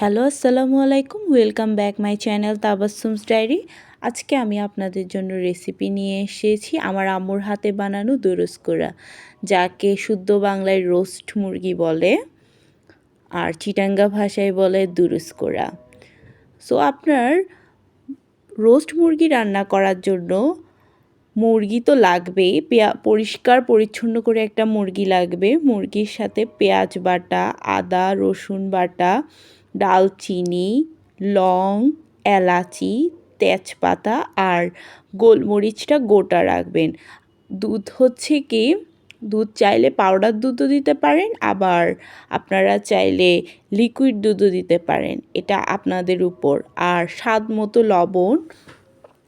Hello, আসসালামু আলাইকুম। Welcome back my channel Tabassum's diary আজকে আমি আপনাদের জন্য রেসিপি নিয়ে এসেছি আমার আম্মুর হাতে বানানো দুরস্কোরা যাকে শুদ্ধ বাংলায় রোস্ট মুরগি বলে আর চিটাঙ্গা ভাষায় বলে দুরস্কোরা সো আপনার রোস্ট মুরগি রান্না করার জন্য মুরগি তো লাগবেই, পেঁয়া, পরিষ্কার পরিচ্ছন্ন করে একটা মুরগি লাগবে। মুরগির সাথে পেঁয়াজ বাটা, আদা, রসুন বাটা ডালচিনি, লং, এলাচি, তেজপাতা আর গোলমরিচটা গোটা রাখবেন। দুধ হচ্ছে কি, দুধ চাইলে পাউডার দুধও দিতে পারেন, আবার আপনারা চাইলে লিকুইড দুধও দিতে পারেন, এটা আপনাদের উপর। আর স্বাদ মতো লবণ,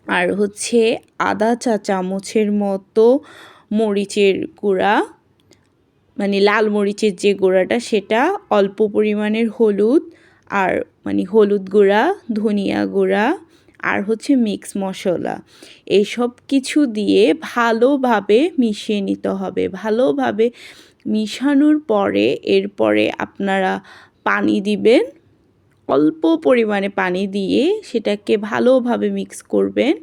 আর হচ্ছে আধা চা চামচের মতো মরিচের গুঁড়া মানে লাল মরিচের যে গুঁড়াটা, সেটা অল্প পরিমাণের হলুদ আর মানে হলুদ গুঁড়া, ধনিয়া গুঁড়া আর হচ্ছে মিক্স মশলা। এইসব কিছু দিয়ে ভালোভাবে মিশিয়ে নিতে হবে। ভালোভাবে মিশানোর পরে এরপরে আপনারা পানি দিবেন। অল্প পরিমাণে পানি দিয়ে সেটাকে ভালোভাবে মিক্স করবেন।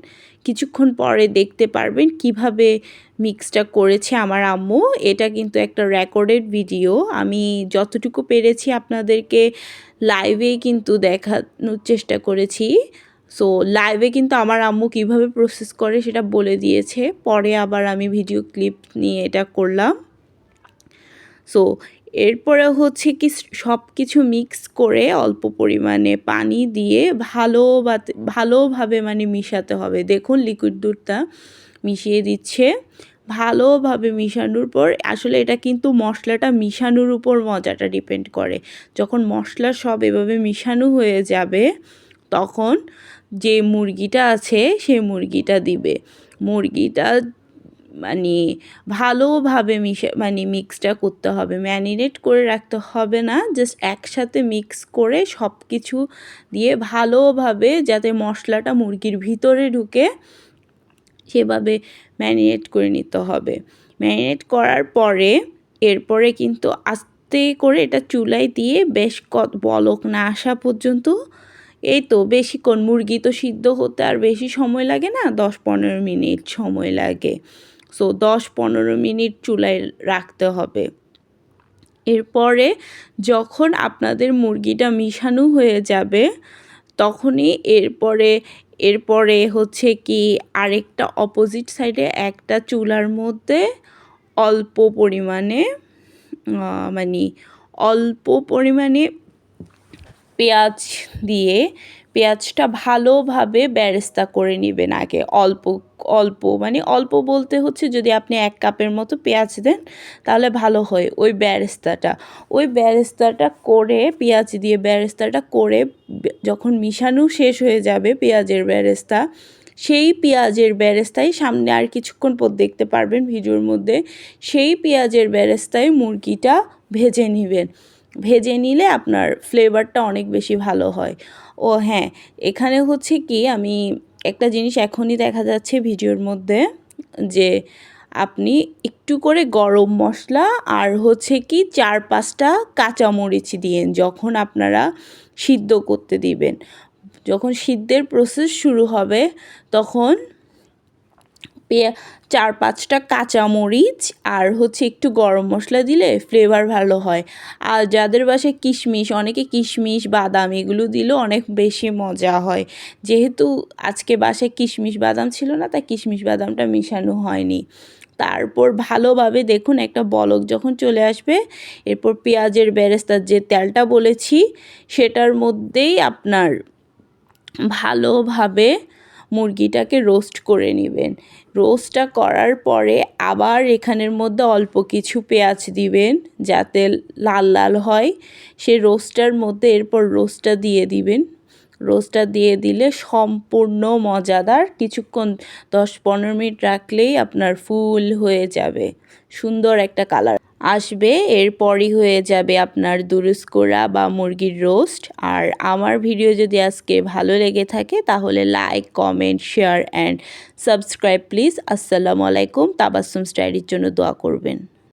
কিছুক্ষণ পরে দেখতে পারবেন কীভাবে মিক্সটা করেছে আমার আম্মু। এটা কিন্তু একটা রেকর্ডেড ভিডিও আমি যতটুকু পেরেছি আপনাদেরকে লাইভেই কিন্তু দেখানোর চেষ্টা করেছি। সো লাইভে কিন্তু আমার আম্মু কীভাবে প্রসেস করে সেটা বলে দিয়েছে। পরে আবার আমি ভিডিও ক্লিপ নিয়ে এটা করলাম। সো এরপরে হচ্ছে কি সব কিছু মিক্স করে অল্প পরিমাণে পানি দিয়ে ভালো ভালোভাবে মানে মিশাতে হবে। দেখুন লিকুইড দুধটা মিশিয়ে দিচ্ছে। ভালোভাবে মিশানোর পর আসলে এটা কিন্তু মশলাটা মিশানোর উপর মজাটা ডিপেন্ড করে। যখন মশলা সব এভাবে মিশানো হয়ে যাবে, তখন যে মুরগিটা আছে সেই মুরগিটা দিবে। মুরগিটা মানে ভালোভাবে মিশে মানে মিক্সটা করতে হবে। ম্যারিনেট করে রাখতে হবে না জাস্ট একসাথে মিক্স করে সব কিছু দিয়ে ভালোভাবে যাতে মশলাটা মুরগির ভিতরে ঢুকে সেভাবে ম্যারিনেট করে নিতে হবে। ম্যারিনেট করার পরে এরপরে কিন্তু আস্তে করে এটা চুলায় দিয়ে বেশ কত বলক না আসা পর্যন্ত, এই তো বেশিক্ষণ, মুরগি তো সিদ্ধ হতে আর বেশি সময় লাগে না, দশ পনেরো মিনিট সময় লাগে। সো দশ পনেরো মিনিট চুলায় রাখতে হবে। এরপরে যখন আপনাদের মুরগিটা মিশানো হয়ে যাবে, তখনই এরপরে এরপরে হচ্ছে কি আরেকটা অপোজিট সাইডে একটা চুলার মধ্যে অল্প পরিমাণে মানে অল্প পরিমাণে পেঁয়াজ দিয়ে পেঁয়াজটা ভালোভাবে ব্যারেস্তা করে নেবেন আগে। অল্প অল্প মানে অল্প বলতে হচ্ছে যদি আপনি এক কাপের মতো পেঁয়াজ দেন, তাহলে ভালো হয় ওই ব্যারেস্তাটা। ওই ব্যারেস্তাটা করে, পেঁয়াজ দিয়ে ব্যারেস্তাটা করে যখন মিশানো শেষ হয়ে যাবে পেঁয়াজের ব্যারেস্তা, সেই পেঁয়াজের ব্যারেস্তায় সামনে আর কিছুক্ষণ পর দেখতে পারবেন ভিডিওর মধ্যে, সেই পেঁয়াজের ব্যারেস্তায় মুরগিটা ভেজে নেবেন। ভেজে নিলে আপনার ফ্লেভারটা অনেক বেশি ভালো হয়। ও হ্যাঁ এখানে হচ্ছে কি আমি একটা জিনিস এখনই দেখা যাচ্ছে ভিডিওর মধ্যে যে আপনি একটু করে গরম মশলা আর হচ্ছে কি চার পাঁচটা কাঁচামরিচ দিয়েন যখন আপনারা সিদ্ধ করতে দিবেন। যখন সিদ্ধের প্রসেস শুরু হবে, তখন চার পাঁচটা কাঁচামরিচ আর হচ্ছে একটু গরম মশলা দিলে ফ্লেভার ভালো হয়। আর যাদের বাসায় কিশমিশ, অনেকে কিশমিশ, বাদাম এগুলো দিলেও অনেক বেশি মজা হয়। যেহেতু আজকে বাসায় কিশমিশ বাদাম ছিল না, তাই কিশমিশ বাদামটা মিশানো হয়নি। তারপর ভালোভাবে দেখুন একটা বলক যখন চলে আসবে, এরপর পেঁয়াজের বেরেস্তার যে তেলটা বলেছি, সেটার মধ্যেই আপনার ভালোভাবে মুরগিটাকে রোস্ট করে নেবেন। রোস্টটা করার পরে আবার এখানের মধ্যে অল্প কিছু পেঁয়াজ দিবেন, যাতে লাল লাল হয়। সে রোস্টটার মধ্যে এরপর রোস্টটা দিয়ে দিবেন। রোস্টটা দিয়ে দিলে সম্পূর্ণ মজাদার কিছুক্ষণ দশ পনেরো মিনিট রাখলেই আপনার ফুল হয়ে যাবে। সুন্দর একটা কালার আসবে, এরপরই হয়ে যাবে আপনার দুরুস্কোরা বা মুরগির রোস্ট। আর আমার ভিডিও যদি আজকে ভালো লেগে থাকে, তাহলে like, comment, share, and subscribe please. আসসালামু আলাইকুম। তাবাসুম স্টাইডির জন্য দোয়া করবেন।